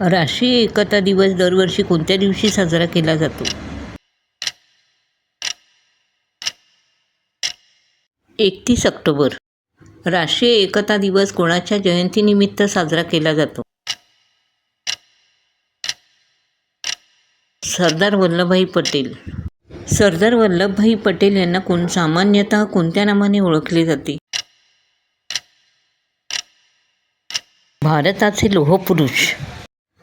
राष्ट्रीय एकता दिवस दरवर्षी कोणत्या दिवशी साजरा केला जातो? एकतीस ऑक्टोबर. राष्ट्रीय एकता दिवस कोणाच्या जयंतीनिमित्त साजरा केला जातो? सरदार वल्लभभाई पटेल. सरदार वल्लभभाई पटेल यांना कोण सामान्यतः कोणत्या नावाने ओळखले जाते? भारताचे लोहपुरुष.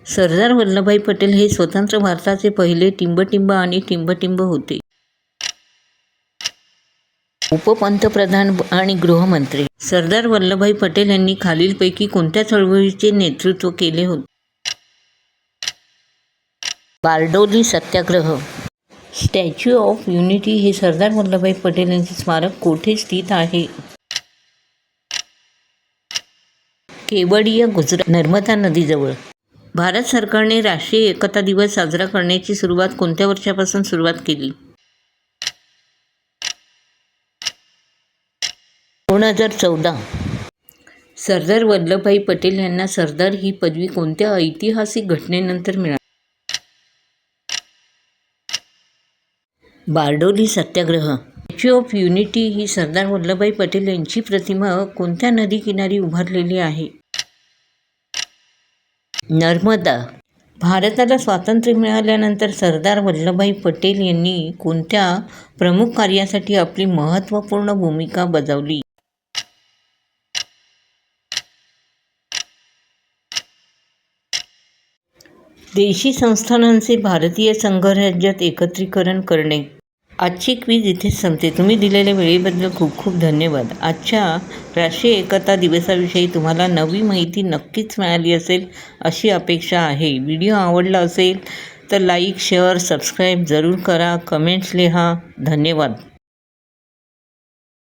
सरदार वल्लभभाई पटेल हे स्वतंत्र भारताचे पहिले टिंबटिंब आणि टिंबटिंब होते. उपपंतप्रधान आणि गृहमंत्री सरदार वल्लभभाई पटेल यांनी खालीलपैकी कोणत्या चळवळीचे नेतृत्व केले होते? Bardoli Satyagraha Statue of Unity हे सरदार वल्लभभाई पटेल यांचे स्मारक कोठे स्थित आहे? केवडिया गुजरात नर्मदा नदीजवळ. भारत सरकारने राष्ट्रीय एकता दिवस साजरा करण्याची सुरुवात कोणत्या वर्षापासून सुरुवात केली? दोन हजार चौदा. सरदार वल्लभभाई पटेल यांना सरदार ही पदवी कोणत्या ऐतिहासिक घटनेनंतर मिळाली? Bardoli Satyagraha. Statue of Unity ही सरदार वल्लभभाई पटेल यांची प्रतिमा कोणत्या नदी किनारी उभारलेली आहे? नर्मदा. भारताला स्वातंत्र्य मिळाल्यानंतर सरदार वल्लभभाई पटेल यांनी कोणत्या प्रमुख कार्यासाठी आपली महत्त्वपूर्ण भूमिका बजावली? देशी संस्थानांचे भारतीय संघराज्यात एकत्रीकरण करणे. आजची क्वीज इथेच संपते. तुम्ही दिलेल्या वेळेबद्दल खूप खूप धन्यवाद. आजच्या राष्ट्रीय एकता दिवसाविषयी तुम्हाला नवी माहिती नक्कीच मिळाली असेल अशी अपेक्षा आहे. व्हिडिओ आवडला असेल तर लाईक शेअर सबस्क्राईब जरूर करा. कमेंट्स लिहा. धन्यवाद.